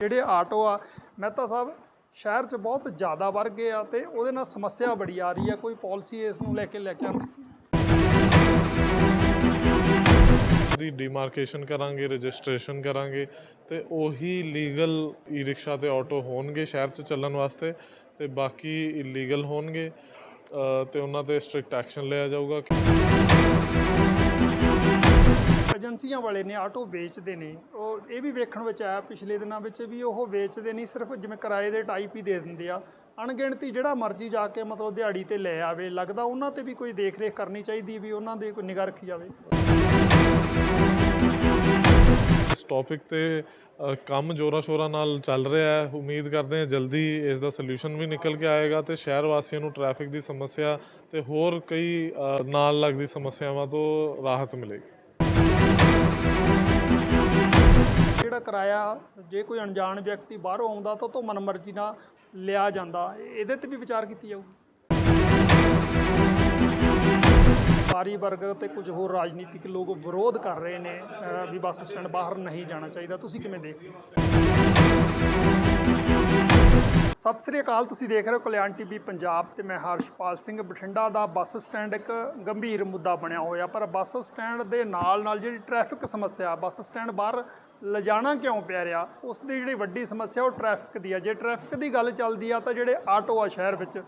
ਜਿਹੜੇ ਆਟੋ ਆ ਮਹਿਤਾ ਸਾਹਿਬ ਸ਼ਹਿਰ 'ਚ ਬਹੁਤ ਜ਼ਿਆਦਾ ਵਰਗੇ ਆ ਤੇ ਉਹਦੇ ਨਾਲ ਸਮੱਸਿਆ ਬੜੀ ਆ ਰਹੀ ਆ ਕੋਈ ਪਾਲਿਸੀ ਇਸ ਨੂੰ ਲੈ ਕੇ ਲੈ ਕੇ ਆਉਂਦੀ। ਦੀ ਡੀਮਾਰਕੇਸ਼ਨ ਕਰਾਂਗੇ ਰਜਿਸਟ੍ਰੇਸ਼ਨ ਕਰਾਂਗੇ ਤੇ ਉਹੀ ਲੀਗਲ ਈ ਰਿਕਸ਼ਾ ਤੇ ਆਟੋ ਹੋਣਗੇ ਸ਼ਹਿਰ 'ਚ ਚੱਲਣ ਵਾਸਤੇ ਤੇ ਬਾਕੀ ਇਲੀਗਲ ਹੋਣਗੇ ਅ, ਤੇ ਉਹਨਾਂ ਤੇ ਸਟ੍ਰਿਕਟ ਐਕਸ਼ਨ ਲਿਆ ਜਾਊਗਾ। ਏਜੰਸੀਆਂ ਵਾਲੇ ਨੇ, ਆਟੋ ਵੇਚਦੇ ਨੇ, ਉਹ ਇਹ ਵੀ ਵੇਖਣ ਵਿੱਚ ਆਇਆ ਪਿਛਲੇ ਦਿਨਾਂ ਵਿੱਚ ਵੀ ਉਹ ਵੇਚਦੇ ਨਹੀਂ, ਸਿਰਫ ਜਿਵੇਂ ਕਿਰਾਏ ਦੇ ਟਾਈਪ ਹੀ ਦੇ ਦਿੰਦੇ ਆ। ਅਣਗਿਣਤੀ ਜਿਹੜਾ ਮਰਜ਼ੀ ਜਾ ਕੇ ਮਤਲਬ ਦਿਹਾੜੀ ਤੇ ਲੈ ਆਵੇ, ਲੱਗਦਾ ਉਹਨਾਂ ਤੇ ਵੀ ਕੋਈ ਦੇਖ ਰੇਖ ਕਰਨੀ ਚਾਹੀਦੀ ਵੀ ਉਹਨਾਂ ਦੇ ਕੋਈ ਨਿਗਾਹ ਰੱਖੀ ਜਾਵੇ। ਇਸ ਟੌਪਿਕ ਤੇ ਕੰਮ ਜੋਰਾ ਸ਼ੋਰਾ ਨਾਲ ਚੱਲ ਰਿਹਾ ਹੈ। ਉਮੀਦ ਕਰਦੇ ਹਾਂ ਜਲਦੀ ਇਸ ਦਾ ਸੋਲੂਸ਼ਨ ਵੀ ਨਿਕਲ ਕੇ ਆਏਗਾ ਤੇ ਸ਼ਹਿਰ ਵਾਸੀਆਂ ਨੂੰ ਟ੍ਰੈਫਿਕ ਦੀ ਸਮੱਸਿਆ ਤੇ ਹੋਰ ਕਈ ਨਾਲ ਲੱਗਦੀ ਸਮੱਸਿਆਵਾਂ ਤੋਂ ਰਾਹਤ ਮਿਲੇਗੀ। ਜਿਹੜਾ ਕਿਰਾਇਆ ਜੇ ਕੋਈ ਅਣਜਾਣ ਵਿਅਕਤੀ ਬਾਹਰੋਂ ਆਉਂਦਾ ਤਾਂ ਉਹ ਤੋਂ ਮਨਮਰਜ਼ੀ ਨਾਲ ਲਿਆ ਜਾਂਦਾ। ਇਹਦੇ ਤੇ ਵੀ ਵਿਚਾਰ ਕੀਤੀ ਜਾਊਗੀ। ਸਾਰੀ ਵਰਗ ਤੇ ਕੁਝ ਹੋਰ ਰਾਜਨੀਤਿਕ ਲੋਕ ਵਿਰੋਧ ਕਰ ਰਹੇ ਨੇ ਵੀ ਬੱਸ ਸਟੈਂਡ ਬਾਹਰ ਨਹੀਂ ਜਾਣਾ ਚਾਹੀਦਾ। ਤੁਸੀਂ ਕਿਵੇਂ ਦੇਖਦੇ ਹੋ? ਸਤਿ ਸ੍ਰੀ ਅਕਾਲ, ਤੁਸੀਂ ਦੇਖ ਰਹੇ ਹੋ ਕਲਿਆਣ ਟੀਵੀ ਪੰਜਾਬ ਤੇ ਮੈਂ ਹਰਸ਼ਪਾਲ ਸਿੰਘ ਬਠਿੰਡਾ ਦਾ ਬੱਸ ਸਟੈਂਡ ਇੱਕ ਗੰਭੀਰ ਮੁੱਦਾ ਬਣਿਆ ਹੋਇਆ। ਪਰ ਬੱਸ ਸਟੈਂਡ ਦੇ ਨਾਲ ਨਾਲ ਜਿਹੜੀ ਟ੍ਰੈਫਿਕ ਸਮੱਸਿਆ, ਬੱਸ ਸਟੈਂਡ ਬਾਹਰ ਲਿਜਾਣਾ ਕਿਉਂ ਪਿਆ ਰਿਹਾ? ਉਸ ਦੀ ਜਿਹੜੀ ਵੱਡੀ ਸਮੱਸਿਆ, ਉਹ ਟ੍ਰੈਫਿਕ ਦੀ ਹੈ ਜੇ ਟ੍ਰੈਫਿਕ ਦੀ ਗੱਲ ਚੱਲਦੀ ਆ, ਤਾਂ ਜਿਹੜੇ ਆਟੋ ਆ ਸ਼ਹਿਰ ਵਿੱਚ,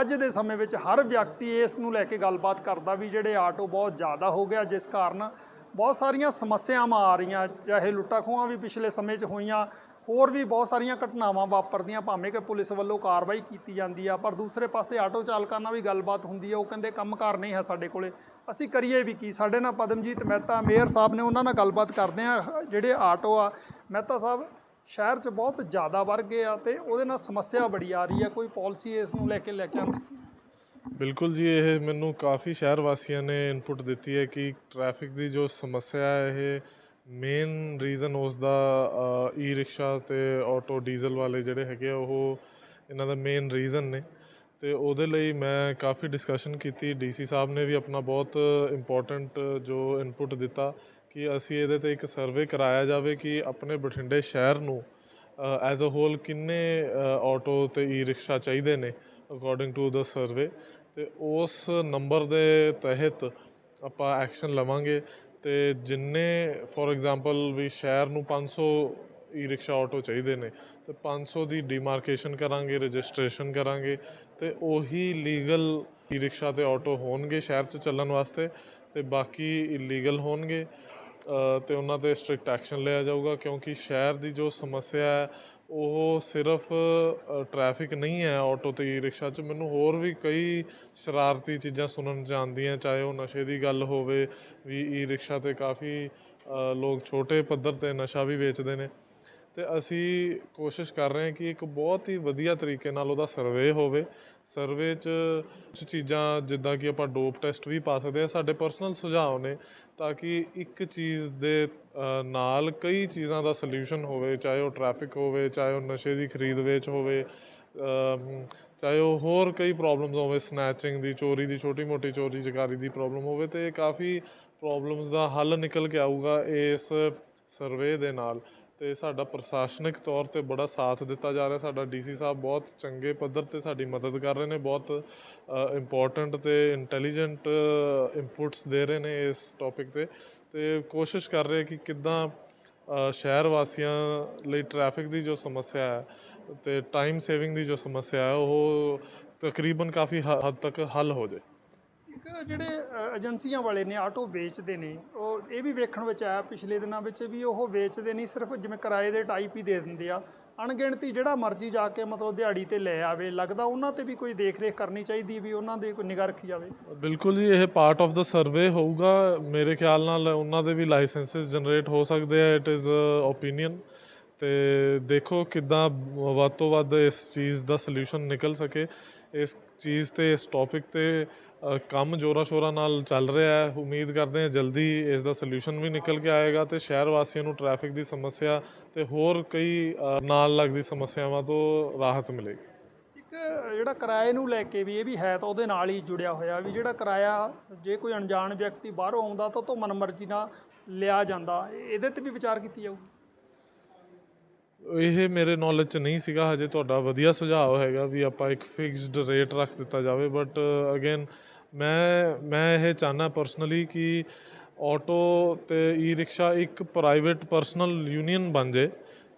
ਅੱਜ ਦੇ ਸਮੇਂ ਵਿੱਚ ਹਰ ਵਿਅਕਤੀ ਇਸ ਨੂੰ ਲੈ ਕੇ ਗੱਲਬਾਤ ਕਰਦਾ ਵੀ ਜਿਹੜੇ ਆਟੋ ਬਹੁਤ ਜ਼ਿਆਦਾ ਹੋ ਗਿਆ ਜਿਸ ਕਾਰਨ ਬਹੁਤ ਸਾਰੀਆਂ ਸਮੱਸਿਆਵਾਂ ਆ ਰਹੀਆਂ। ਚਾਹੇ ਲੁੱਟਾਂ ਖੋਹਾਂ ਵੀ ਪਿਛਲੇ ਸਮੇਂ 'ਚ ਹੋਈਆਂ ਹੋਰ ਵੀ ਬਹੁਤ ਸਾਰੀਆਂ ਘਟਨਾਵਾਂ ਵਾਪਰਦੀਆਂ, ਭਾਵੇਂ ਕਿ ਪੁਲਿਸ ਵੱਲੋਂ ਕਾਰਵਾਈ ਕੀਤੀ ਜਾਂਦੀ ਆ, ਪਰ ਦੂਸਰੇ ਪਾਸੇ ਆਟੋ ਚਾਲਕਾਂ ਨਾਲ ਵੀ ਗੱਲਬਾਤ ਹੁੰਦੀ ਆ, ਉਹ ਕਹਿੰਦੇ ਕੰਮਕਾਰ ਨਹੀਂ ਹੈ ਸਾਡੇ ਕੋਲੇ। ਅਸੀਂ ਕਰੀਏ ਵੀ ਕੀ? ਸਾਡੇ ਨਾਲ ਪਦਮਜੀਤ ਮਹਿਤਾ, ਮੇਅਰ ਸਾਹਿਬ ਨੇ ਉਹਨਾਂ ਨਾਲ ਗੱਲਬਾਤ ਕਰਦੇ ਆ, ਜਿਹੜੇ ਆਟੋ ਆ। ਮਹਿਤਾ ਸਾਹਿਬ, ਸ਼ਹਿਰ 'ਚ ਬਹੁਤ ਜ਼ਿਆਦਾ ਵਰਗੇ ਆ ਤੇ ਉਹਦੇ ਨਾਲ ਸਮੱਸਿਆ ਬੜੀ ਆ ਰਹੀ ਆ। ਕੋਈ ਪਾਲਿਸੀ ਇਸ ਨੂੰ ਲੈ ਕੇ ਲੈ ਕੇ ਆਉਂਦੀ? ਬਿਲਕੁਲ ਜੀ, ਇਹ ਮੈਨੂੰ ਕਾਫੀ ਸ਼ਹਿਰ ਵਾਸੀਆਂ ਨੇ ਇਨਪੁਟ ਦਿੱਤੀ ਹੈ ਕਿ ਟ੍ਰੈਫਿਕ ਦੀ ਜੋ ਸਮੱਸਿਆ ਹੈ, ਇਹ ਮੇਨ ਰੀਜ਼ਨ ਉਸ ਦਾ ਈ ਰਿਕਸ਼ਾ ਅਤੇ ਆਟੋ ਡੀਜ਼ਲ ਵਾਲੇ ਜਿਹੜੇ ਹੈਗੇ ਆ, ਉਹ ਇਹਨਾਂ ਦਾ ਮੇਨ ਰੀਜ਼ਨ ਨੇ। ਅਤੇ ਉਹਦੇ ਲਈ ਮੈਂ ਕਾਫੀ ਡਿਸਕਸ਼ਨ ਕੀਤੀ। ਡੀ ਸੀ ਸਾਹਿਬ ਨੇ ਵੀ ਆਪਣਾ ਬਹੁਤ ਇੰਪੋਰਟੈਂਟ ਜੋ ਇਨਪੁਟ ਦਿੱਤਾ ਕਿ ਅਸੀਂ ਇਹਦੇ ਤੇ ਇੱਕ ਸਰਵੇ ਕਰਾਇਆ ਜਾਵੇ ਕਿ ਆਪਣੇ ਬਠਿੰਡੇ ਸ਼ਹਿਰ ਨੂੰ ਐਜ਼ ਅ ਹੋਲ ਕਿੰਨੇ ਆਟੋ ਅਤੇ ਈ ਰਿਕਸ਼ਾ ਚਾਹੀਦੇ ਨੇ ਅਕੋਰਡਿੰਗ ਟੂ ਦਾ ਸਰਵੇ ਅਤੇ ਉਸ ਨੰਬਰ ਦੇ ਤਹਿਤ ਆਪਾਂ ਐਕਸ਼ਨ ਲਵਾਂਗੇ। ਤੇ ਜਿੰਨੇ ਫੋਰ ਐਗਜ਼ਾਮਪਲ ਵੀ ਸ਼ਹਿਰ ਨੂੰ 500 ਈ ਰਿਕਸ਼ਾ ਆਟੋ ਚਾਹੀਦੇ ਨੇ ਤੇ 500 ਦੀ ਡੀਮਾਰਕੇਸ਼ਨ ਕਰਾਂਗੇ ਰਜਿਸਟ੍ਰੇਸ਼ਨ ਕਰਾਂਗੇ ਤੇ ਉਹੀ ਲੀਗਲ ਈ ਰਿਕਸ਼ਾ ਤੇ ਆਟੋ ਹੋਣਗੇ ਸ਼ਹਿਰ 'ਚ ਚੱਲਣ ਵਾਸਤੇ ਤੇ ਬਾਕੀ ਇਲੀਗਲ ਹੋਣਗੇ ਅ, ਤੇ ਉਹਨਾਂ ਤੇ ਸਟ੍ਰਿਕਟ ਐਕਸ਼ਨ ਲਿਆ ਜਾਊਗਾ ਕਿਉਂਕਿ ਸ਼ਹਿਰ ਦੀ ਜੋ ਸਮੱਸਿਆ ਹੈ ਉਹ ਸਿਰਫ ਟ੍ਰੈਫਿਕ ਨਹੀਂ ਹੈ ਆਟੋ ਤੇ ਈ ਰਿਕਸ਼ਾ 'ਚ। ਮੈਨੂੰ ਹੋਰ ਵੀ ਕਈ ਸ਼ਰਾਰਤੀ ਚੀਜ਼ਾਂ ਸੁਣਨ 'ਚ ਆਉਂਦੀਆਂ ਚਾਹੇ ਉਹ ਨਸ਼ੇ ਦੀ ਗੱਲ ਹੋਵੇ ਵੀ ਈ ਰਿਕਸ਼ਾ ਤੇ ਕਾਫੀ ਲੋਕ ਛੋਟੇ ਪੱਧਰ ਤੇ ਨਸ਼ਾ ਵੀ ਵੇਚਦੇ ਨੇ। ਤੇ ਅਸੀਂ ਕੋਸ਼ਿਸ਼ ਕਰ ਰਹੇ ਹਾਂ ਕਿ ਇੱਕ ਬਹੁਤ ਹੀ ਵਧੀਆ ਤਰੀਕੇ ਨਾਲ ਉਹਦਾ ਸਰਵੇ ਹੋਵੇ। ਸਰਵੇ 'ਚ ਚੀਜ਼ਾਂ, ਜਿੱਦਾਂ ਕਿ ਆਪਾਂ ਡੋਪ ਟੈਸਟ ਵੀ ਪਾ ਸਕਦੇ ਹਾਂ। ਸਾਡੇ ਪਰਸਨਲ ਸੁਝਾਅ ਨੇ ਤਾਂ ਕਿ ਇੱਕ ਚੀਜ਼ ਦੇ ਨਾਲ ਕਈ ਚੀਜ਼ਾਂ ਦਾ ਸੋਲੂਸ਼ਨ ਹੋਵੇ, ਚਾਹੇ ਉਹ ਟ੍ਰੈਫਿਕ ਹੋਵੇ, ਚਾਹੇ ਉਹ ਨਸ਼ੇ ਦੀ ਖਰੀਦ ਵੇਚ ਹੋਵੇ ਚਾਹੇ ਉਹ ਹੋਰ ਕਈ ਪ੍ਰੋਬਲਮਸ ਹੋਵੇ ਸਨੈਚਿੰਗ ਦੀ, ਚੋਰੀ ਦੀ ਛੋਟੀ ਮੋਟੀ ਚੋਰੀ ਚਕਾਰੀ ਦੀ ਪ੍ਰੋਬਲਮ ਹੋਵੇ, ਤੇ ਇਹ ਕਾਫੀ ਪ੍ਰੋਬਲਮਸ ਦਾ ਹੱਲ ਨਿਕਲ ਕੇ ਆਊਗਾ ਇਸ ਸਰਵੇ ਦੇ ਨਾਲ। ਤੇ ਸਾਡਾ ਪ੍ਰਸ਼ਾਸਨਿਕ ਤੌਰ ਤੇ ਬੜਾ ਸਾਥ ਦਿੱਤਾ ਜਾ ਰਿਹਾ। ਸਾਡਾ ਡੀਸੀ ਸਾਹਿਬ ਬਹੁਤ ਚੰਗੇ ਪੱਧਰ ਤੇ ਸਾਡੀ ਮਦਦ ਕਰ ਰਹੇ ਨੇ, ਬਹੁਤ ਇੰਪੋਰਟੈਂਟ ਤੇ ਇੰਟੈਲੀਜੈਂਟ ਇਨਪੁਟਸ ਦੇ ਰਹੇ ਨੇ ਇਸ ਟੌਪਿਕ ਤੇ। ਤੇ ਕੋਸ਼ਿਸ਼ ਕਰ ਰਹੇ ਕਿ ਕਿੱਦਾਂ ਸ਼ਹਿਰ ਵਾਸੀਆਂ ਲਈ ਟ੍ਰੈਫਿਕ ਦੀ ਜੋ ਸਮੱਸਿਆ ਹੈ ਤੇ ਟਾਈਮ ਸੇਵਿੰਗ ਦੀ ਜੋ ਸਮੱਸਿਆ ਹੈ, ਉਹ ਤਕਰੀਬਨ ਕਾਫੀ ਹ- ਹੱਦ ਤੱਕ ਹੱਲ ਹੋ ਜਾਏ। ਇੱਕ ਜਿਹੜੇ ਏਜੰਸੀਆਂ ਵਾਲੇ ਨੇ, ਆਟੋ ਵੇਚਦੇ ਨੇ, ਉਹ ਇਹ ਵੀ ਵੇਖਣ ਵਿੱਚ ਆਇਆ ਪਿਛਲੇ ਦਿਨਾਂ ਵਿੱਚ ਵੀ ਉਹ ਵੇਚਦੇ ਨਹੀਂ, ਸਿਰਫ ਜਿਵੇਂ ਕਿਰਾਏ ਦੇ ਟਾਈਪ ਹੀ ਦੇ ਦਿੰਦੇ ਆ। ਅਣਗਿਣਤੀ ਜਿਹੜਾ ਮਰਜ਼ੀ ਜਾ ਕੇ ਮਤਲਬ ਦਿਹਾੜੀ ਤੇ ਲੈ ਆਵੇ, ਲੱਗਦਾ ਉਹਨਾਂ ਤੇ ਵੀ ਕੋਈ ਦੇਖ ਰੇਖ ਕਰਨੀ ਚਾਹੀਦੀ ਵੀ ਉਹਨਾਂ ਦੇ ਕੋਈ ਨਿਗਾਹ ਰੱਖੀ ਜਾਵੇ। ਬਿਲਕੁਲ ਜੀ, ਇਹ ਪਾਰਟ ਆਫ ਦਾ ਸਰਵੇ ਹੋਊਗਾ। ਮੇਰੇ ਖਿਆਲ ਨਾਲ ਉਹਨਾਂ ਦੇ ਵੀ ਲਾਇਸੈਂਸਸ ਜਨਰੇਟ ਹੋ ਸਕਦੇ ਆ ਇਟ ਇਜ਼ ਓਪੀਨੀਅਨ ਤੇ ਦੇਖੋ ਕਿੱਦਾਂ ਵੱਧ ਤੋਂ ਵੱਧ ਇਸ ਚੀਜ਼ ਦਾ ਸੋਲੂਸ਼ਨ ਨਿਕਲ ਸਕੇ। ਇਸ ਚੀਜ਼ ਤੇ, ਇਸ ਟੌਪਿਕ ਤੇ ਕੰਮ ਜੋਰਾ ਸ਼ੋਰਾ ਨਾਲ ਚੱਲ ਰਿਹਾ ਹੈ। ਉਮੀਦ ਕਰਦੇ ਹਾਂ ਜਲਦੀ ਇਸ ਦਾ ਸੋਲੂਸ਼ਨ ਵੀ ਨਿਕਲ ਕੇ ਆਏਗਾ ਤੇ ਸ਼ਹਿਰ ਵਾਸੀਆਂ ਨੂੰ ਟ੍ਰੈਫਿਕ ਦੀ ਸਮੱਸਿਆ ਤੇ ਹੋਰ ਕਈ ਨਾਲ ਲੱਗਦੀ ਸਮੱਸਿਆਵਾਂ ਤੋਂ ਰਾਹਤ ਮਿਲੇਗੀ। ਇੱਕ ਜਿਹੜਾ ਕਿਰਾਏ ਨੂੰ ਲੈ ਕੇ ਵੀ ਇਹ ਵੀ ਹੈ ਤਾਂ ਉਹਦੇ ਨਾਲ ਹੀ ਜੁੜਿਆ ਹੋਇਆ ਵੀ ਜਿਹੜਾ ਕਿਰਾਇਆ ਜੇ ਕੋਈ ਅਣਜਾਣ ਵਿਅਕਤੀ ਬਾਹਰੋਂ ਆਉਂਦਾ ਤਾਂ ਉਹ ਤੋਂ ਮਨਮਰਜ਼ੀ ਨਾਲ ਲਿਆ ਜਾਂਦਾ। ਇਹਦੇ ਤੇ ਵੀ ਵਿਚਾਰ ਕੀਤੀ ਜਾਊਗੀ। ਇਹ ਮੇਰੇ ਨੌਲੇਜ ਚ ਨਹੀਂ ਸੀਗਾ, ਹਜੇ ਤੁਹਾਡਾ ਵਧੀਆ ਸੁਝਾਅ ਹੈਗਾ ਵੀ ਆਪਾਂ ਇੱਕ ਫਿਕਸਡ ਰੇਟ ਰੱਖ ਦਿੱਤਾ ਜਾਵੇ ਬਟ ਅਗੇਨ ਮੈਂ ਮੈਂ ਇਹ ਚਾਹਨਾ ਪਰਸਨਲੀ ਕਿ ਆਟੋ ਤੇ ਈ ਰਿਕਸ਼ਾ ਇੱਕ ਪ੍ਰਾਈਵੇਟ ਪਰਸਨਲ ਯੂਨੀਅਨ ਬਣ ਜੇ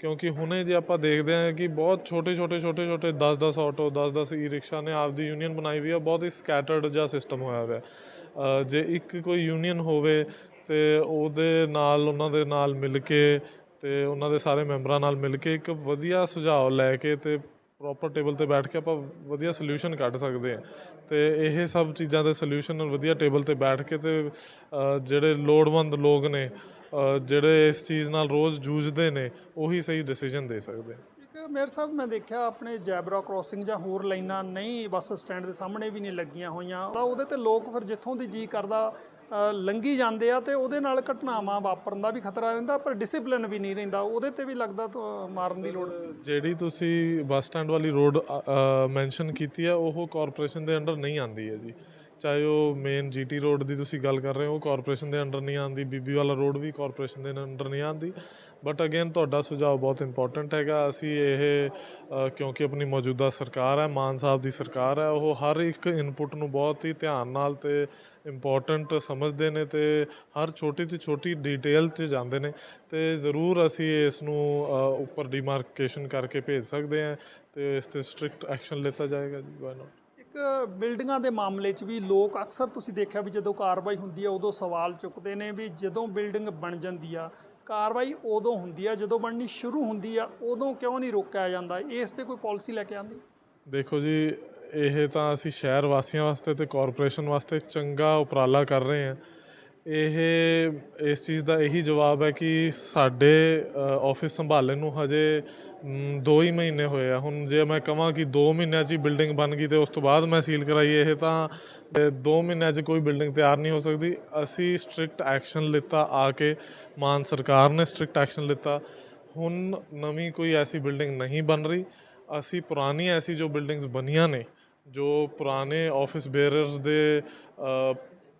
ਕਿਉਂਕਿ ਹੁਣੇ ਜੇ ਆਪਾਂ ਦੇਖਦੇ ਹਾਂ ਕਿ ਬਹੁਤ ਛੋਟੇ ਛੋਟੇ ਛੋਟੇ ਛੋਟੇ 10 10 ਆਟੋ 10 10 ਈ ਰਿਕਸ਼ਾ ਨੇ ਆਪਦੀ ਯੂਨੀਅਨ ਬਣਾਈ ਹੋਈ ਆ, ਬਹੁਤ ਹੀ ਸਕੈਟਰਡ ਜਿਹਾ ਸਿਸਟਮ ਹੋਇਆ ਹੋਇਆ। ਜੇ ਇੱਕ ਕੋਈ ਯੂਨੀਅਨ ਹੋਵੇ ਤੇ ਉਹਦੇ ਨਾਲ, ਉਹਨਾਂ ਦੇ ਨਾਲ ਮਿਲ ਕੇ ਅਤੇ ਉਹਨਾਂ ਦੇ ਸਾਰੇ ਮੈਂਬਰਾਂ ਨਾਲ ਮਿਲ ਕੇ ਇੱਕ ਵਧੀਆ ਸੁਝਾਅ ਲੈ ਕੇ ਅਤੇ ਪ੍ਰੋਪਰ ਟੇਬਲ ਤੇ ਬੈਠ ਕੇ ਆਪਾਂ ਵਧੀਆ ਸੋਲੂਸ਼ਨ ਕੱਢ ਸਕਦੇ ਹਾਂ। ਅਤੇ ਇਹ ਸਭ ਚੀਜ਼ਾਂ ਦੇ ਸੋਲਿਊਸ਼ਨ ਵਧੀਆ ਟੇਬਲ ਤੇ ਬੈਠ ਕੇ ਅਤੇ ਜਿਹੜੇ ਲੋੜਵੰਦ ਲੋਕ ਨੇ ਜਿਹੜੇ ਇਸ ਚੀਜ਼ ਨਾਲ ਰੋਜ਼ ਜੂਝਦੇ ਨੇ, ਉਹੀ ਸਹੀ ਡਿਸੀਜਨ ਦੇ ਸਕਦੇ ਆ। ਇੱਕ ਮੇਰ ਸਾਹਿਬ ਮੈਂ ਦੇਖਿਆ ਆਪਣੇ ਜੈਬਰਾ ਕ੍ਰਾਸਿੰਗ ਜਾਂ ਹੋਰ ਲਾਈਨਾਂ ਨਹੀਂ, ਬੱਸ ਸਟੈਂਡ ਦੇ ਸਾਹਮਣੇ ਵੀ ਨਹੀਂ ਲੱਗੀਆਂ ਹੋਈਆਂ। ਤਾਂ ਉਹਦੇ ਤੇ ਲੋਕ ਫਿਰ ਜਿੱਥੋਂ ਦੀ ਜੀ ਕਰਦਾ ਅ, ਲੰਘੀ ਜਾਂਦੇ ਆ ਤੇ ਉਹਦੇ ਨਾਲ ਘਟਨਾਵਾਂ ਵਾਪਰਨ ਦਾ ਵੀ ਖਤਰਾ ਰਹਿੰਦਾ ਪਰ ਡਿਸਪਲਿਨ ਵੀ ਨਹੀਂ ਰਹਿੰਦਾ। ਉਹਦੇ ਤੇ ਵੀ ਲੱਗਦਾ ਮਾਰਨ ਦੀ ਲੋੜ ਜਿਹੜੀ ਤੁਸੀਂ ਬੱਸ ਸਟੈਂਡ ਵਾਲੀ ਰੋਡ ਮੈਂਸ਼ਨ ਕੀਤੀ ਹੈ ਉਹ ਕਾਰਪੋਰੇਸ਼ਨ ਦੇ ਅੰਡਰ ਨਹੀਂ ਆਂਦੀ ਹੈ ਜੀ। ਚਾਹੇ ਉਹ ਮੇਨ ਜੀਟੀ ਰੋਡ ਦੀ ਤੁਸੀਂ ਗੱਲ ਕਰ ਰਹੇ ਹੋ ਕਾਰਪੋਰੇਸ਼ਨ ਦੇ ਅੰਡਰ ਨਹੀਂ ਆਂਦੀ ਬੀਬੀ ਵਾਲਾ ਰੋਡ ਵੀ ਕਾਰਪੋਰੇਸ਼ਨ ਦੇ ਅੰਡਰ ਨਹੀਂ ਆਂਦੀ ਬਟ ਅਗੇਨ ਤੁਹਾਡਾ ਸੁਝਾਅ ਬਹੁਤ ਇੰਪੋਰਟੈਂਟ ਹੈਗਾ। ਅਸੀਂ ਇਹ ਕਿਉਂਕਿ ਆਪਣੀ ਮੌਜੂਦਾ ਸਰਕਾਰ ਹੈ, ਮਾਨ ਸਾਹਿਬ ਦੀ ਸਰਕਾਰ ਹੈ, ਉਹ ਹਰ ਇੱਕ ਇਨਪੁਟ ਨੂੰ ਬਹੁਤ ਹੀ ਧਿਆਨ ਨਾਲ ਤੇ ਇੰਪੋਰਟੈਂਟ ਸਮਝਦੇ ਨੇ ਤੇ ਹਰ ਛੋਟੀ ਤੋਂ ਛੋਟੀ ਡਿਟੇਲ 'ਚ ਜਾਂਦੇ ਨੇ। ਤੇ ਜ਼ਰੂਰ ਅਸੀਂ ਇਸ ਨੂੰ ਉੱਪਰ ਡੀਮਾਰਕੇਸ਼ਨ ਕਰਕੇ ਭੇਜ ਸਕਦੇ ਹਾਂ ਤੇ ਇਸ ਤੇ ਸਟ੍ਰਿਕਟ ਐਕਸ਼ਨ ਲਿੱਤਾ ਜਾਏਗਾ ਜੀ ਵਾਈ ਨਾਟ ਇੱਕ ਬਿਲਡਿੰਗਾਂ ਦੇ ਮਾਮਲੇ 'ਚ ਵੀ ਲੋਕ ਅਕਸਰ ਤੁਸੀਂ ਦੇਖਿਆ ਵੀ ਜਦੋਂ ਕਾਰਵਾਈ ਹੁੰਦੀ ਆ ਉਦੋਂ ਸਵਾਲ ਚੁੱਕਦੇ ਨੇ ਵੀ ਜਦੋਂ ਬਿਲਡਿੰਗ ਬਣ ਜਾਂਦੀ ਆ, ਕਾਰਵਾਈ ਉਦੋਂ ਹੁੰਦੀ ਆ, ਜਦੋਂ ਬਣਨੀ ਸ਼ੁਰੂ ਹੁੰਦੀ ਆ, ਉਦੋਂ ਕਿਉਂ ਨਹੀਂ ਰੋਕਿਆ ਜਾਂਦਾ? ਇਸ ਤੇ ਕੋਈ ਪਾਲਿਸੀ ਲੈ ਕੇ ਆਂਦੀ ਦੇਖੋ ਜੀ, ਇਹ ਤਾਂ ਅਸੀਂ ਸ਼ਹਿਰ ਵਾਸੀਆਂ ਵਾਸਤੇ ਤੇ ਕਾਰਪੋਰੇਸ਼ਨ ਵਾਸਤੇ ਚੰਗਾ ਉਪਰਾਲਾ ਕਰ ਰਹੇ ਹਾਂ। ਇਹ, ਇਸ ਚੀਜ਼ ਦਾ ਇਹੀ ਜਵਾਬ ਹੈ ਕਿ ਸਾਡੇ ਆਫਿਸ ਸੰਭਾਲਣ ਨੂੰ ਹਜੇ 2 ਹੀ ਮਹੀਨੇ ਹੋਏ ਆ। ਹੁਣ ਜੇ ਮੈਂ ਕਹਾਂ ਕਿ 2 ਮਹੀਨਿਆਂ 'ਚ ਹੀ ਬਿਲਡਿੰਗ ਬਣ ਗਈ ਤੇ ਉਸ ਤੋਂ ਬਾਅਦ ਮੈਂ ਸੀਲ ਕਰਾਈ ਇਹ ਤਾਂ 2 ਮਹੀਨਿਆਂ 'ਚ ਕੋਈ ਬਿਲਡਿੰਗ ਤਿਆਰ ਨਹੀਂ ਹੋ ਸਕਦੀ। ਅਸੀਂ ਸਟ੍ਰਿਕਟ ਐਕਸ਼ਨ ਲਿੱਤਾ ਆ ਕੇ, ਮਾਨ ਸਰਕਾਰ ਨੇ ਸਟ੍ਰਿਕਟ ਐਕਸ਼ਨ ਲਿੱਤਾ। ਹੁਣ ਨਵੀਂ ਕੋਈ ਐਸੀ ਬਿਲਡਿੰਗ ਨਹੀਂ ਬਣ ਰਹੀ। ਅਸੀਂ ਪੁਰਾਣੀ ਐਸੀ ਜੋ ਬਿਲਡਿੰਗਸ ਬਣੀਆਂ ਨੇ, ਜੋ ਪੁਰਾਣੇ ਆਫਿਸ ਬੇਅਰਰਸ ਦੇ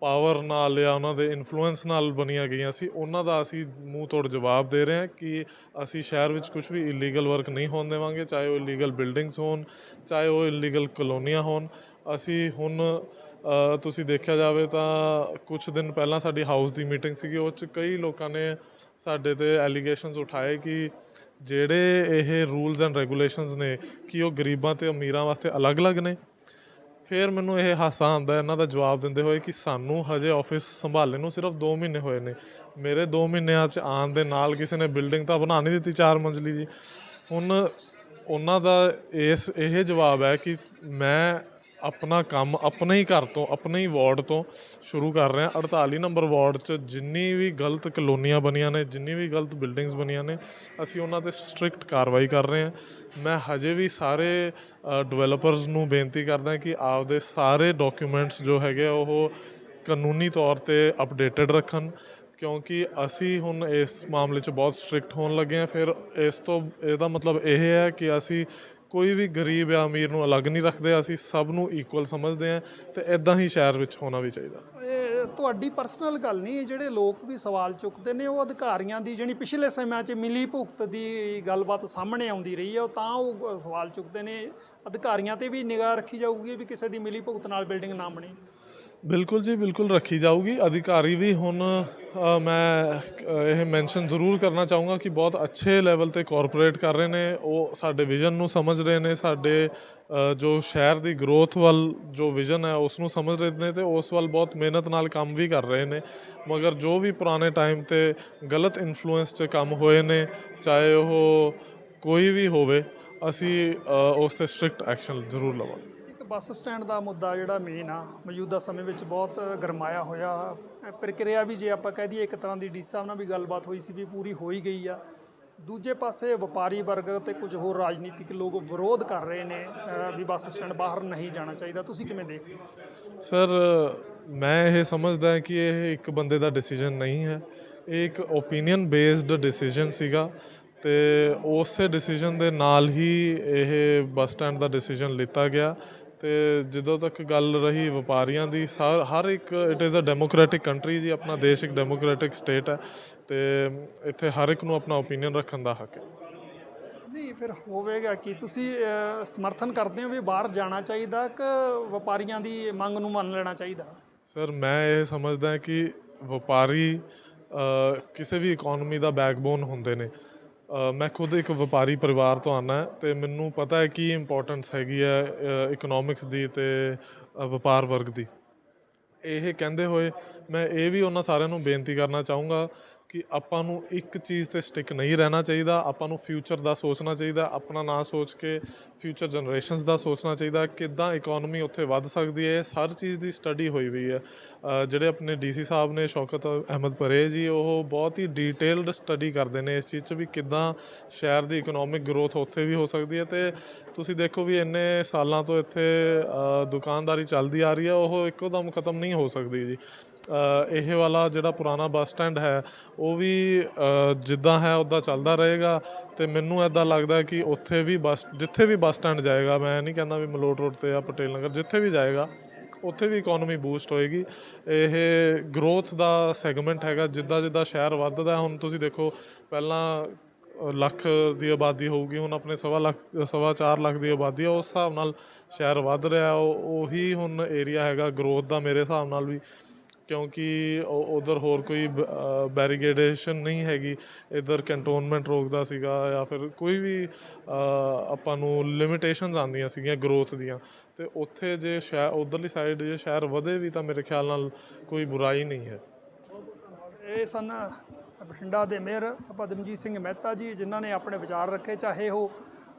ਪਾਵਰ ਨਾਲ ਜਾਂ ਉਹਨਾਂ ਦੇ ਇਨਫਲੂਐਂਸ ਨਾਲ ਬਣੀਆਂ ਗਈਆਂ ਸੀ, ਉਹਨਾਂ ਦਾ ਅਸੀਂ ਮੂੰਹ ਤੋੜ ਜਵਾਬ ਦੇ ਰਹੇ ਹਾਂ ਕਿ ਅਸੀਂ ਸ਼ਹਿਰ ਵਿੱਚ ਕੁਝ ਵੀ ਇਲੀਗਲ ਵਰਕ ਨਹੀਂ ਹੋਣ ਦੇਵਾਂਗੇ, ਚਾਹੇ ਉਹ ਇਲੀਗਲ ਬਿਲਡਿੰਗਸ ਹੋਣ, ਚਾਹੇ ਉਹ ਇਲੀਗਲ ਕਲੋਨੀਆਂ ਹੋਣ। ਅਸੀਂ ਹੁਣ ਤੁਸੀਂ ਦੇਖਿਆ ਜਾਵੇ ਤਾਂ ਕੁਝ ਦਿਨ ਪਹਿਲਾਂ ਸਾਡੀ ਹਾਊਸ ਦੀ ਮੀਟਿੰਗ ਸੀਗੀ, ਉਹ 'ਚ ਕਈ ਲੋਕਾਂ ਨੇ ਸਾਡੇ ਤੇ ਐਲੀਗੇਸ਼ਨਸ ਉਠਾਏ ਕਿ ਜਿਹੜੇ ਇਹ ਰੂਲਸ ਐਂਡ ਰੈਗੂਲੇਸ਼ਨਸ ਨੇ, ਕਿ ਉਹ ਗਰੀਬਾਂ ਤੇ ਅਮੀਰਾਂ ਵਾਸਤੇ ਅਲੱਗ-ਅਲੱਗ ਨੇ। ਫਿਰ ਮੈਨੂੰ ਇਹ ਹਾਸਾ ਆਉਂਦਾ, ਇਹਨਾਂ ਦਾ ਜਵਾਬ ਦਿੰਦੇ ਹੋਏ ਕਿ ਸਾਨੂੰ ਹਜੇ ਆਫਿਸ ਸੰਭਾਲੇ ਨੂੰ ਸਿਰਫ 2 ਮਹੀਨੇ ਹੋਏ ਨੇ। ਮੇਰੇ 2 ਮਹੀਨਿਆਂ 'ਚ ਆਉਣ ਦੇ ਨਾਲ ਕਿਸੇ ਨੇ ਬਿਲਡਿੰਗ ਤਾਂ ਬਣਾ ਨਹੀਂ ਦਿੱਤੀ ਚਾਰ ਮੰਜ਼ਲੀ ਜੀ। ਹੁਣ ਉਹਨਾਂ ਦਾ ਇਸ, ਇਹ ਜਵਾਬ ਹੈ ਕਿ ਮੈਂ ਆਪਣਾ ਕੰਮ ਆਪਣੇ ਹੀ ਘਰ ਤੋਂ, ਆਪਣੇ ਹੀ ਵਾਰਡ ਤੋਂ ਸ਼ੁਰੂ ਕਰ ਰਿਹਾ 48 ਨੰਬਰ ਵਾਰਡ 'ਚ ਜਿੰਨੀ ਵੀ ਗਲਤ ਕਲੋਨੀਆਂ ਬਣੀਆਂ ਨੇ, ਜਿੰਨੀ ਵੀ ਗਲਤ ਬਿਲਡਿੰਗਸ ਬਣੀਆਂ ਨੇ, ਅਸੀਂ ਉਹਨਾਂ ਤੇ ਸਟ੍ਰਿਕਟ ਕਾਰਵਾਈ ਕਰ ਰਹੇ ਹਾਂ। ਮੈਂ ਹਜੇ ਵੀ ਸਾਰੇ ਡਿਵੈਲਪਰਸ ਨੂੰ ਬੇਨਤੀ ਕਰਦਾ ਕਿ ਆਪਦੇ ਸਾਰੇ ਡਾਕੂਮੈਂਟਸ ਜੋ ਹੈਗੇ ਆ, ਉਹ ਕਾਨੂੰਨੀ ਤੌਰ ਤੇ ਅਪਡੇਟਡ ਰੱਖਣ, ਕਿਉਂਕਿ ਅਸੀਂ ਹੁਣ ਇਸ ਮਾਮਲੇ 'ਚ ਬਹੁਤ ਸਟ੍ਰਿਕਟ ਹੋਣ ਲੱਗੇ ਹਾਂ। ਫਿਰ ਇਸ ਤੋਂ, ਇਹਦਾ ਮਤਲਬ ਇਹ ਹੈ ਕਿ ਅਸੀਂ ਕੋਈ ਵੀ ਗਰੀਬ ਜਾਂ ਅਮੀਰ ਨੂੰ ਅਲੱਗ ਨਹੀਂ ਰੱਖਦੇ, ਅਸੀਂ ਸਭ ਨੂੰ ਇਕੁਅਲ ਸਮਝਦੇ ਹਾਂ ਤੇ ਇਦਾਂ ਹੀ ਸ਼ਹਿਰ ਵਿੱਚ ਹੋਣਾ ਵੀ ਚਾਹੀਦਾ। ਇਹ ਤੁਹਾਡੀ ਪਰਸਨਲ ਗੱਲ ਨਹੀਂ ਜਿਹੜੇ ਲੋਕ ਵੀ ਸਵਾਲ ਚੁੱਕਦੇ ਨੇ, ਉਹ ਅਧਿਕਾਰੀਆਂ ਦੀ ਜਿਹੜੀ ਪਿਛਲੇ ਸਮਿਆਂ 'ਚ ਮਿਲੀ ਭੁਗਤ ਦੀ ਗੱਲਬਾਤ ਸਾਹਮਣੇ ਆਉਂਦੀ ਰਹੀ ਹੈ, ਉਹ ਤਾਂ ਉਹ ਸਵਾਲ ਚੁੱਕਦੇ ਨੇ। ਅਧਿਕਾਰੀਆਂ ਤੇ ਵੀ ਨਿਗਾਹ ਰੱਖੀ ਜਾਊਗੀ ਵੀ ਕਿਸੇ ਦੀ ਮਿਲੀ ਭੁਗਤ ਨਾਲ ਬਿਲਡਿੰਗ ਨਾ ਬਣੇ। ਬਿਲਕੁਲ ਜੀ, ਬਿਲਕੁਲ ਰੱਖੀ ਜਾਊਗੀ। ਅਧਿਕਾਰੀ ਵੀ ਹੁਣ ਮੈਂ ਇਹ ਮੈਂਸ਼ਨ ਜ਼ਰੂਰ ਕਰਨਾ ਚਾਹੂੰਗਾ ਕਿ ਬਹੁਤ ਅੱਛੇ ਲੈਵਲ ਤੇ ਕਾਰਪੋਰੇਟ ਕਰ ਰਹੇ ਨੇ। ਉਹ ਸਾਡੇ ਵਿਜ਼ਨ ਨੂੰ ਸਮਝ ਰਹੇ ਨੇ। ਸਾਡੇ ਜੋ ਸ਼ਹਿਰ ਦੀ ਗਰੋਥ ਵੱਲ ਜੋ ਵਿਜ਼ਨ ਹੈ ਉਸ ਨੂੰ ਸਮਝ ਰਹੇ ਨੇ ਤੇ ਉਸ ਵੱਲ ਬਹੁਤ ਮਿਹਨਤ ਨਾਲ ਕੰਮ ਵੀ ਕਰ ਰਹੇ ਨੇ। ਮਗਰ ਜੋ ਵੀ ਪੁਰਾਣੇ ਟਾਈਮ ਤੇ ਗਲਤ ਇਨਫਲੂਐਂਸ 'ਚ ਕੰਮ ਹੋਏ ਨੇ, ਚਾਹੇ ਉਹ ਕੋਈ ਵੀ ਹੋਵੇ, ਅਸੀਂ ਉਸ ਤੇ ਸਟ੍ਰਿਕਟ ਐਕਸ਼ਨ ਜ਼ਰੂਰ ਲਵਾਂਗੇ। ਬੱਸ ਸਟੈਂਡ ਦਾ ਮੁੱਦਾ ਜਿਹੜਾ ਮੇਨ ਆ, ਮੌਜੂਦਾ ਸਮੇਂ ਵਿੱਚ ਬਹੁਤ ਗਰਮਾਇਆ ਹੋਇਆ ਪ੍ਰਕਿਰਿਆ ਵੀ ਜੇ ਆਪਾਂ ਕਹਿ ਦਈਏ ਇੱਕ ਤਰ੍ਹਾਂ ਦੀ ਡੀ ਸਾਹਿਬ ਨਾਲ ਵੀ ਗੱਲਬਾਤ ਹੋਈ ਸੀ ਵੀ ਪੂਰੀ ਹੋਈ ਗਈ ਆ। ਦੂਜੇ ਪਾਸੇ ਵਪਾਰੀ ਵਰਗ ਤੇ ਕੁਝ ਹੋਰ ਰਾਜਨੀਤਿਕ ਲੋਕ ਵਿਰੋਧ ਕਰ ਰਹੇ ਨੇ ਵੀ ਬੱਸ ਸਟੈਂਡ ਬਾਹਰ ਨਹੀਂ ਜਾਣਾ ਚਾਹੀਦਾ। ਤੁਸੀਂ ਕਿਵੇਂ ਦੇਖਦੇ ਹੋ? ਸਰ, ਮੈਂ ਇਹ ਸਮਝਦਾ ਕਿ ਇਹ ਇੱਕ ਬੰਦੇ ਦਾ ਡਿਸੀਜਨ ਨਹੀਂ ਹੈ। ਇਹ ਇੱਕ ਓਪੀਨੀਅਨ ਬੇਸਡ ਡਿਸੀਜਨ ਸੀਗਾ ਤੇ ਉਸੇ ਡਿਸੀਜਨ ਦੇ ਨਾਲ ਹੀ ਇਹ ਬੱਸ ਸਟੈਂਡ ਦਾ ਡਿਸੀਜਨ ਲਿੱਤਾ ਗਿਆ। ਤੇ ਜਦੋਂ ਤੱਕ ਗੱਲ ਰਹੀ ਵਪਾਰੀਆਂ ਦੀ ਹਰ ਇੱਕ it is a democratic country ਜੀ ਆਪਣਾ ਦੇਸ਼ ਇੱਕ ਡੈਮੋਕ੍ਰੈਟਿਕ ਸਟੇਟ ਹੈ ਤੇ ਇੱਥੇ ਹਰ ਇੱਕ ਨੂੰ ਆਪਣਾ ਓਪੀਨੀਅਨ ਰੱਖਣ ਦਾ ਹੱਕ ਹੈ। ਨਹੀਂ ਫਿਰ ਹੋਵੇਗਾ ਕਿ? ਤੁਸੀਂ ਸਮਰਥਨ ਕਰਦੇ ਹੋ ਵੀ ਬਾਹਰ ਜਾਣਾ ਚਾਹੀਦਾ ਕਿ ਵਪਾਰੀਆਂ ਦੀ ਮੰਗ ਨੂੰ ਮੰਨ ਲੈਣਾ ਚਾਹੀਦਾ? ਸਰ ਮੈਂ ਇਹ ਸਮਝਦਾ ਕਿ ਵਪਾਰੀ ਕਿਸੇ ਵੀ ਇਕਨੋਮੀ ਦਾ ਬੈਕਬੋਨ ਹੁੰਦੇ ਨੇ। ਮੈਂ ਖੁਦ ਇੱਕ ਵਪਾਰੀ ਪਰਿਵਾਰ ਤੋਂ ਆਨਾ ਤੇ ਮੈਨੂੰ ਪਤਾ ਹੈ ਕੀ ਇੰਪੋਰਟੈਂਸ ਹੈਗੀ ਹੈ ਇਕਨੋਮਿਕਸ ਦੀ ਤੇ ਵਪਾਰ ਵਰਗ ਦੀ। ਇਹ ਕਹਿੰਦੇ ਹੋਏ ਮੈਂ ਇਹ ਵੀ ਉਹਨਾਂ ਸਾਰਿਆਂ ਨੂੰ ਬੇਨਤੀ ਕਰਨਾ ਚਾਹੂੰਗਾ ਕਿ ਆਪਾਂ ਨੂੰ ਇੱਕ ਚੀਜ਼ ਤੇ ਸਟਿਕ ਨਹੀਂ ਰਹਿਣਾ ਚਾਹੀਦਾ, ਆਪਾਂ ਨੂੰ ਫਿਊਚਰ ਦਾ ਸੋਚਣਾ ਚਾਹੀਦਾ, ਆਪਣਾ ਨਾ ਸੋਚ ਕੇ ਫਿਊਚਰ ਜਨਰੇਸ਼ਨਸ ਦਾ ਸੋਚਣਾ ਚਾਹੀਦਾ, ਕਿੱਦਾਂ ਇਕਨੋਮੀ ਉੱਥੇ ਵੱਧ ਸਕਦੀ ਹੈ ਹਰ ਚੀਜ਼ ਦੀ ਸਟੱਡੀ ਹੋਈ ਵੀ ਹੈ। ਜਿਹੜੇ ਆਪਣੇ ਡੀਸੀ ਸਾਹਿਬ ਨੇ, ਸ਼ੌਕਤ ਅਹਿਮਦ ਪਰੇ ਜੀ, ਉਹ ਬਹੁਤ ਹੀ ਡੀਟੇਲਡ ਸਟੱਡੀ ਕਰਦੇ ਨੇ ਇਸ ਚੀਜ਼ 'ਚ ਵੀ ਕਿੱਦਾਂ ਸ਼ਹਿਰ ਦੀ ਇਕਨੋਮਿਕ ਗਰੋਥ ਉੱਥੇ ਵੀ ਹੋ ਸਕਦੀ ਹੈ ਤੇ ਤੁਸੀਂ ਦੇਖੋ ਵੀ ਇੰਨੇ ਸਾਲਾਂ ਤੋਂ ਇੱਥੇ ਦੁਕਾਨਦਾਰੀ ਚੱਲਦੀ ਆ ਰਹੀ ਹੈ, ਉਹ ਇੱਕੋ ਦਮ ਖਤਮ ਨਹੀਂ ਹੋ ਸਕਦੀ ਜੀ। ਇਹ ਵਾਲਾ ਜਿਹੜਾ ਪੁਰਾਣਾ ਬੱਸ ਸਟੈਂਡ ਹੈ, ਉਹ ਵੀ ਜਿੱਦਾਂ ਹੈ ਉੱਦਾਂ ਚੱਲਦਾ ਰਹੇਗਾ ਤੇ ਮੈਨੂੰ ਐਦਾਂ ਲੱਗਦਾ ਕਿ ਉੱਥੇ ਵੀ ਬੱਸ, ਜਿੱਥੇ ਵੀ ਬੱਸ ਸਟੈਂਡ ਜਾਏਗਾ, ਮੈਂ ਨਹੀਂ ਕਹਿੰਦਾ ਵੀ ਮਲੋਟ ਰੋਡ ਤੇ ਜਾਂ ਪਟੇਲ ਨਗਰ, ਜਿੱਥੇ ਵੀ ਜਾਏਗਾ, ਉੱਥੇ ਵੀ ਇਕਨੋਮੀ ਬੂਸਟ ਹੋਏਗੀ। ਇਹ ਗਰੋਥ ਦਾ ਸੈਗਮੈਂਟ ਹੈਗਾ, ਜਿੱਦਾਂ ਜਿੱਦਾਂ ਸ਼ਹਿਰ ਵੱਧਦਾ ਹੁਣ ਤੁਸੀਂ ਦੇਖੋ, ਪਹਿਲਾਂ ਲੱਖ ਦੀ ਆਬਾਦੀ ਹੋਊਗੀ, ਹੁਣ ਆਪਣੇ ਸਵਾ ਲੱਖ, ਸਵਾ ਚਾਰ ਲੱਖ ਦੀ ਆਬਾਦੀ ਆ, ਉਸ ਹਿਸਾਬ ਨਾਲ ਸ਼ਹਿਰ ਵੱਧ ਰਿਹਾ, ਉਹ, ਉਹੀ ਹੁਣ ਏਰੀਆ ਹੈਗਾ ਗਰੋਥ ਦਾ ਮੇਰੇ ਹਿਸਾਬ ਨਾਲ ਵੀ। ਕਿਉਂਕਿ ਉਧਰ ਹੋਰ ਕੋਈ ਬੈਰੀਗੇਡੇਸ਼ਨ ਨਹੀਂ ਹੈਗੀ। ਇਧਰ ਕੰਟੋਨਮੈਂਟ ਰੋਕਦਾ ਸੀਗਾ ਜਾਂ ਫਿਰ ਕੋਈ ਵੀ ਆਪਾਂ ਨੂੰ ਲਿਮਿਟੇਸ਼ਨਸ ਆਉਂਦੀਆਂ ਸੀਗੀਆਂ ਗਰੋਥ ਦੀਆਂ। ਤੇ ਉੱਥੇ ਜੇ ਸ਼ਹਿਰ ਉਧਰਲੀ ਸਾਈਡ ਜੇ ਸ਼ਹਿਰ ਵਧੇ ਵੀ ਤਾਂ ਮੇਰੇ ਖਿਆਲ ਨਾਲ ਕੋਈ ਬੁਰਾਈ ਨਹੀਂ ਹੈ। ਇਹ ਸਨ ਬਠਿੰਡਾ ਦੇ ਮੇਅਰ ਪਦਮਜੀਤ ਸਿੰਘ ਮਹਿਤਾ ਜੀ, ਜਿਨ੍ਹਾਂ ਨੇ ਆਪਣੇ ਵਿਚਾਰ ਰੱਖੇ, ਚਾਹੇ ਉਹ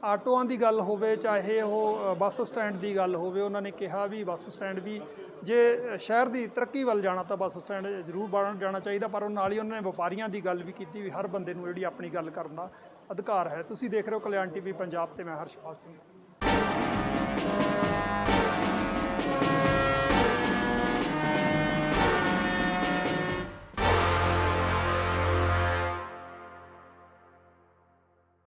ਆਟੋਆਂ ਦੀ ਗੱਲ ਹੋਵੇ ਚਾਹੇ ਉਹ ਬੱਸ ਸਟੈਂਡ ਦੀ ਗੱਲ ਹੋਵੇ, ਉਹਨਾਂ ਨੇ ਕਿਹਾ ਵੀ ਬੱਸ ਸਟੈਂਡ ਵੀ ਜੇ ਸ਼ਹਿਰ ਦੀ ਤਰੱਕੀ ਵੱਲ ਜਾਣਾ ਤਾਂ ਬੱਸ ਸਟੈਂਡ ਜ਼ਰੂਰ ਬਣ, ਜਾਣਾ ਚਾਹੀਦਾ, ਪਰ ਉਹ ਨਾਲ ਹੀ ਉਹਨਾਂ ਨੇ ਵਪਾਰੀਆਂ ਦੀ ਗੱਲ ਵੀ ਕੀਤੀ ਵੀ ਹਰ ਬੰਦੇ ਨੂੰ ਜਿਹੜੀ ਆਪਣੀ ਗੱਲ ਕਰਨ ਦਾ ਅਧਿਕਾਰ ਹੈ। ਤੁਸੀਂ ਦੇਖ ਰਹੇ ਹੋ ਕਲਿਆਣ ਟੀਵੀ ਪੰਜਾਬ ਤੇ, ਮੈਂ ਹਰਸ਼ਪਾਲ ਸਿੰਘ।